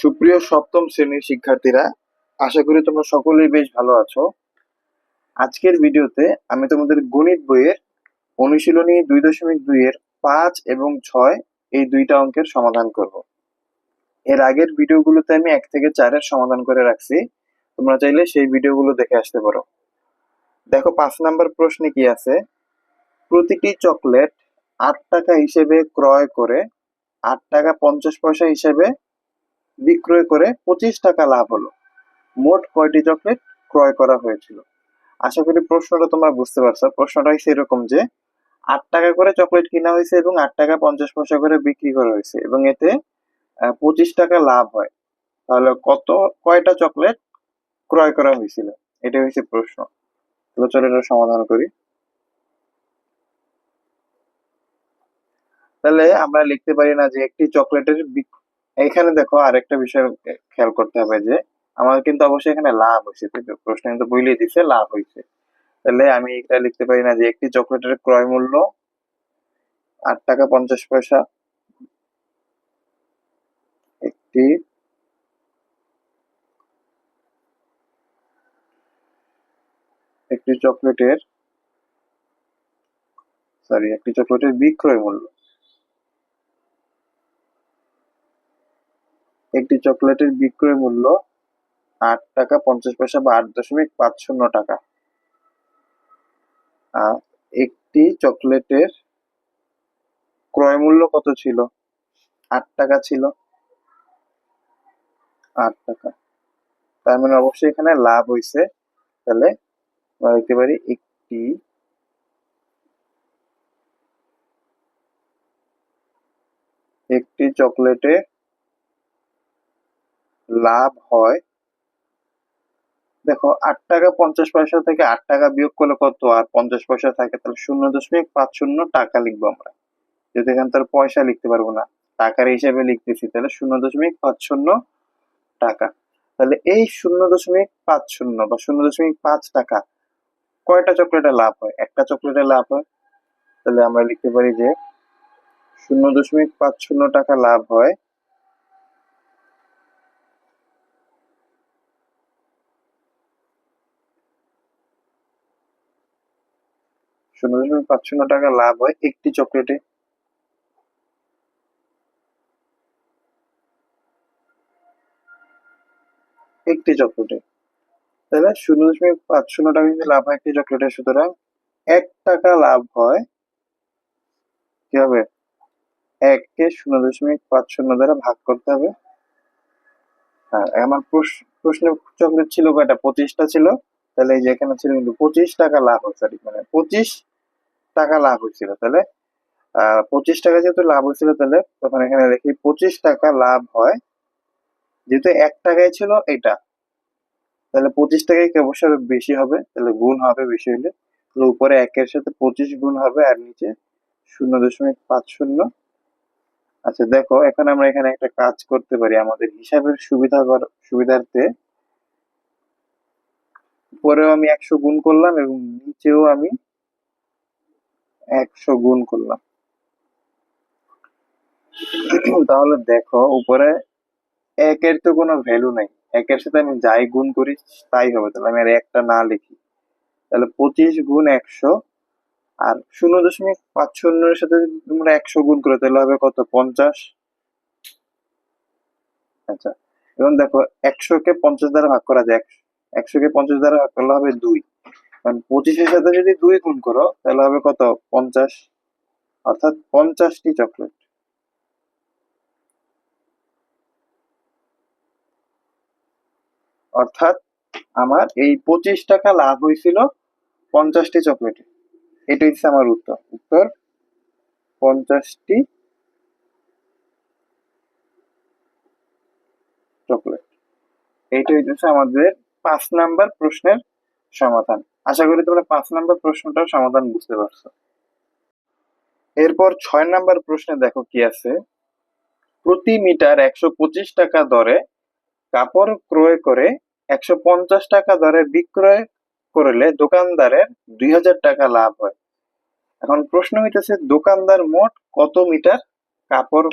সুপ্রিয় সপ্তম শ্রেণির শিক্ষার্থীরা, আশা করি তোমরা সকলেই বেশ ভালো আছো। আজকের ভিডিওতে আমি তোমাদের গণিত বইয়ের অনুশীলনী দুই দশমিক দুইয়ের পাঁচ এবং ছয় এই দুইটা অঙ্কের সমাধান করব। এর আগের ভিডিওগুলোতে আমি এক থেকে চারের সমাধান করে রাখছি। তোমরা চাইলে সেই ভিডিওগুলো দেখে আসতে পারো। দেখো, পাঁচ নাম্বার প্রশ্নে কি আছে? প্রতিটি চকলেট আট টাকা হিসেবে ক্রয় করে আট টাকা পঞ্চাশ পয়সা হিসেবে বিক্রয় করে পঁচিশ টাকা লাভ হলো। মোট কয়টি চকলেট ক্রয় করা হয়েছিল? আশা করি প্রশ্নটা তোমরা বুঝতে পারছ। প্রশ্নটা হচ্ছে এরকম যে, আট টাকা করে চকলেট কিনা হয়েছে এবং আট টাকা পঞ্চাশ পয়সা করে বিক্রি করা হয়েছে এবং এতে পঁচিশ টাকা লাভ হয়। তাহলে কত, কয়টা চকলেট ক্রয় করা হয়েছিল? এটা হচ্ছে প্রশ্ন। তো চলো এটা সমাধান করি। তাহলে আমরা লিখতে পারি না যে একটি চকলেটের এখানে দেখো আরেকটা বিষয় খেয়াল করতে হবে যে, আমার কিন্তু অবশ্যই এখানে লাভ হয়েছে প্রশ্ন কিন্তু বইলে দিছে, লাভ হয়েছে। তাহলে আমি এটা লিখতে পারি না যে একটি চকলেটের ক্রয় মূল্য আট টাকা পঞ্চাশ পয়সা। একটি একটি চকলেটের সরি একটি চকলেটের বিক্রয় মূল্য। একটি চকলেটের বিক্রয় মূল্য আট টাকা পঞ্চাশ পয়সা বা আট দশমিক পাঁচ শূন্য টাকা। আর একটি চকলেটের ক্রয় মূল্য কত ছিল? আট টাকা ছিল। আট টাকা। তার মানে অবশ্যই এখানে লাভ হয়েছে তাহলে আমরা পারি একটি একটি চকলেটে লাভ হয়। দেখো, আট টাকা পঞ্চাশ পয়সা থেকে আট টাকা বিয়োগ করলে কত? আর পঞ্চাশ পয়সা থাকে, তাহলে শূন্য দশমিক পাঁচ শূন্য টাকা লিখব আমরা। যদি এখানে তার পয়সা লিখতে পারব না, টাকার হিসাবে লিখতেছি, তাহলে শূন্য দশমিক পাঁচ শূন্য টাকা। তাহলে এই শূন্য দশমিক পাঁচ শূন্য বা শূন্য দশমিক পাঁচ টাকা, কয়টা চকলেটে লাভ হয়? একটা চকলেটে লাভ হয়। তাহলে আমরা লিখতে পারি যে শূন্য দশমিক পাঁচ শূন্য টাকা লাভ হয়। শূন্য দশমিক পাঁচ শূন্য টাকা লাভ হয় একটি চকলেটে। একটি চকলেটে। তাহলে শূন্য দশমিক পাঁচ শূন্য টাকা যদি লাভ হয় একটি সুতরাং এক টাকা লাভ হয় কি হবে? এককে শূন্য দশমিক পাঁচ শূন্য দ্বারা ভাগ করতে হবে। হ্যাঁ আমার প্রশ্ন চকলেট ছিল কয়টা? পঁচিশটা ছিল। তাহলে এই যে এখানে ছিল কিন্তু পঁচিশ টাকা লাভ হয় সরি মানে পঁচিশ টাকা লাভ হয়েছিল, তাহলে পঁচিশ টাকা যেহেতু লাভ হয়েছিল, তাহলে তখন এখানে দেখি পঁচিশ টাকা লাভ হয়, যেহেতু এক টাকায় ছিল এটা, তাহলে পঁচিশ টাকায় অবশ্যই বেশি হবে, তাহলে গুণ হবে বেশি হলে, তাহলে উপরে একের সাথে পঁচিশ গুণ হবে আর নিচে শূন্য দশমিক পাঁচ শূন্য। আচ্ছা দেখো, এখন আমরা এখানে একটা কাজ করতে পারি, আমাদের হিসাবের সুবিধা সুবিধার্থে, উপরেও আমি একশো গুণ করলাম এবং নিচেও আমি একশো গুণ করলাম। তাহলে দেখো, উপরে একের তো কোনো ভ্যালু নাই। একের সাথে আমি যাই গুণ করি, তাই হবে। তাহলে আমি আর একটা না লিখি। তাহলে পঁচিশ গুণ একশো, আর শূন্য দশমিক পাঁচ শূন্যের সাথে তোমরা একশো গুণ করে, তাহলে হবে কত? পঞ্চাশ। আচ্ছা এবং দেখো, একশোকে পঞ্চাশ দ্বারা ভাগ করা যায়। একশো, একশোকে পঞ্চাশ দ্বারা ভাগ করলে হবে দুই। কারণ পঁচিশের সাথে যদি দুই গুণ করো, তাহলে হবে কত? পঞ্চাশ। অর্থাৎ পঞ্চাশটি চকলেট। অর্থাৎ আমার এই পঁচিশ টাকা লাভ হয়েছিল পঞ্চাশটি চকলেটে। এটা হচ্ছে আমার উত্তর। উত্তর, পঞ্চাশটি চকলেট। এইটা হচ্ছে আমাদের পাঁচ নাম্বার প্রশ্নের সমাধান। আশা করি তোমরা পাঁচ নাম্বার প্রশ্নটার সমাধান বুঝতে পারছ। এরপর ছয় নাম্বার প্রশ্নে দেখো কি আছে? প্রতি মিটার একশো পঁচিশ টাকা দরে কাপড় ক্রয় করে একশো পঞ্চাশ টাকা দরে বিক্রয় করলে দোকানদারের দুই হাজার টাকা লাভ হয়। এখন প্রশ্ন হইতেছে, দোকানদার মোট কত মিটার কাপড়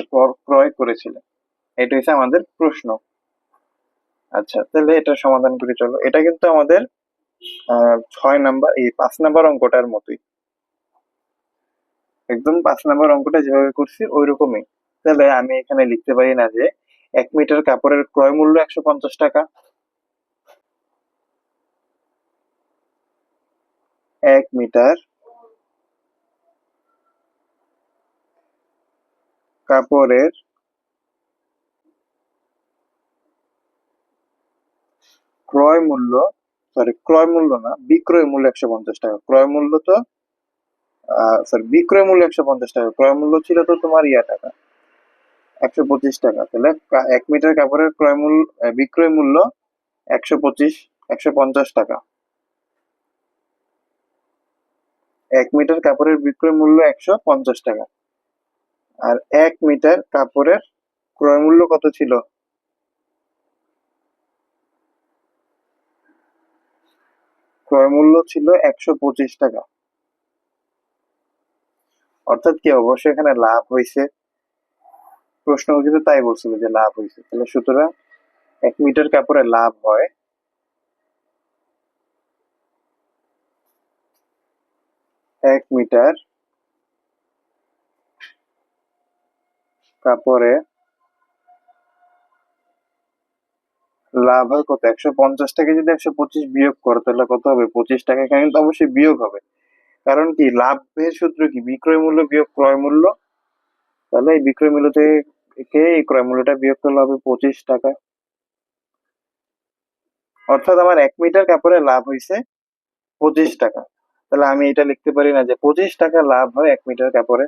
ক্রয় করেছিলেন? এটা হচ্ছে আমাদের প্রশ্ন। আচ্ছা তাহলে এটা সমাধান করে চলো। এটা কিন্তু আমাদের ছয় নাম্বার, এই পাঁচ নাম্বার অঙ্কটার মতোই। একদম পাঁচ নাম্বার অঙ্কটা যেভাবে করছি ওই রকমই তাহলে আমি এখানে লিখতে পারি না যে এক মিটার কাপড়ের ক্রয় মূল্য একশো পঞ্চাশ টাকা। এক মিটার কাপড়ের ক্রয় মূল্য সরি, ক্রয় মূল্য না, বিক্রয় মূল্য একশো পঞ্চাশ টাকা। ক্রয় মূল্য তো সরি বিক্রয় মূল্য একশো পঞ্চাশ টাকা। ক্রয় মূল্য ছিল তো তোমার ইয়া টাকা, একশো পঁচিশ টাকা। তাহলে এক মিটার কাপড়ের ক্রয় মূল্য বিক্রয় মূল্য একশো পঁচিশ, একশো পঞ্চাশ টাকা। এক মিটার কাপড়ের বিক্রয় মূল্য একশো পঞ্চাশ টাকা। আর এক মিটার কাপড়ের ক্রয় মূল্য কত ছিল? ক্রয় মূল্য ছিল একশো পঁচিশ টাকা। অর্থাৎ কি, অবশ্যই এখানে লাভ হয়েছে। প্রশ্ন কিন্তু তাই বলছিল যে লাভ হয়েছে। তাহলে সুতরাং এক মিটার কাপড়ে লাভ হয়। এক মিটার কাপড়ে লাভ হয় কত? একশো পঞ্চাশ টাকা যদি একশো পঁচিশ বিয়োগ করো, তাহলে কত হবে? পঁচিশ টাকা কিন্তু অবশ্যই বিয়োগ হবে। কারণ কি? লাভের সূত্র কি? বিক্রয় মূল্য বিয়োগ ক্রয় মূল্য। তাহলে এই বিক্রয় মূল্য থেকে এই ক্রয় মূল্যটা বিয়োগ করলে হবে? পঁচিশ টাকা। অর্থাৎ আমার এক মিটার কাপড়ে লাভ হয়েছে পঁচিশ টাকা। তাহলে আমি এটা লিখতে পারি না যে পঁচিশ টাকা লাভ হয় এক মিটার কাপড়ে।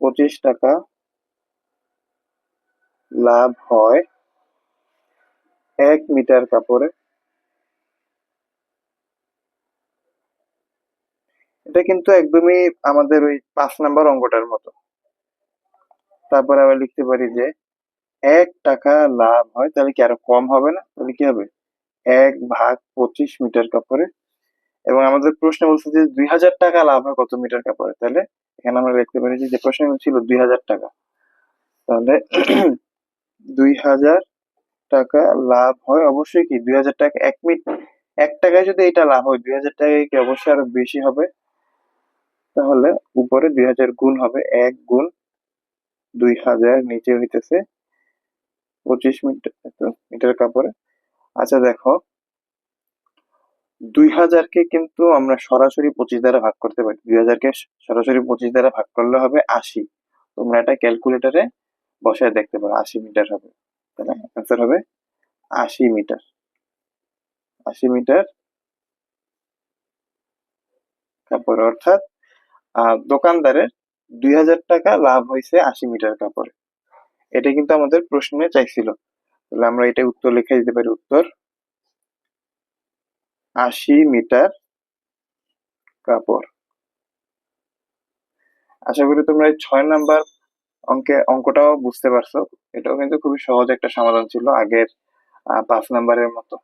পঁচিশ টাকা লাভ হয় এক মিটার কাপড়ে। এটা কিন্তু একদমই আমাদের ওই পাঁচ নাম্বার অঙ্কটার মতো। তারপরে আবার লিখতে পারি যে, এক টাকা লাভ হয়, তাহলে কি আরও কম হবে না? তাহলে কি হবে? এক ভাগ পঁচিশ মিটার কাপড়ে। এবং আমাদের প্রশ্নে বলছে যে, দুই হাজার টাকা লাভ হয় কত মিটার কাপড়ে? তাহলে এখানে আমরা লিখতে পারি যে প্রশ্ন ছিল দুই হাজার টাকা। তাহলে দুই হাজার টাকা লাভ হয়। অবশ্যই কি দুই হাজার টাকা এক মিনিট, এক টাকায় যদি এটা লাভ হয়, দুই হাজার টাকায় কি অবশ্যই আরও বেশি হবে? তাহলে উপরে দুই হাজার গুণ হবে এক গুণ দুই হাজার, নিচে হইতেছে পঁচিশ মিটার মিটার কাপড়ে। আচ্ছা দেখো, দুই হাজারকে কিন্তু আমরা সরাসরি পঁচিশ দ্বারা ভাগ করতে পারি। দুই হাজারকে সরাসরি পঁচিশ দ্বারা ভাগ করলে হবে আশি। তোমরা এটা ক্যালকুলেটরে বসায় দেখতে পারো, আশি মিটার হবে তাহলে অ্যান্সার হবে আশি মিটার। আশি মিটার। কাপড়, অর্থাৎ দোকানদারের দুই হাজার টাকা লাভ হয়েছে আশি মিটার কাপড়ে। এটা কিন্তু আমাদের প্রশ্নে চাইছিল। তাহলে আমরা এটা উত্তর লিখে দিতে পারি, উত্তর আশি মিটার কাপড়। আশা করি তোমরা এই ছয় নাম্বার অঙ্কে, অঙ্কটাও বুঝতে পারছ। এটাও কিন্তু খুবই সহজ একটা সমাধান ছিল আগের পাঁচ নাম্বারের মতো।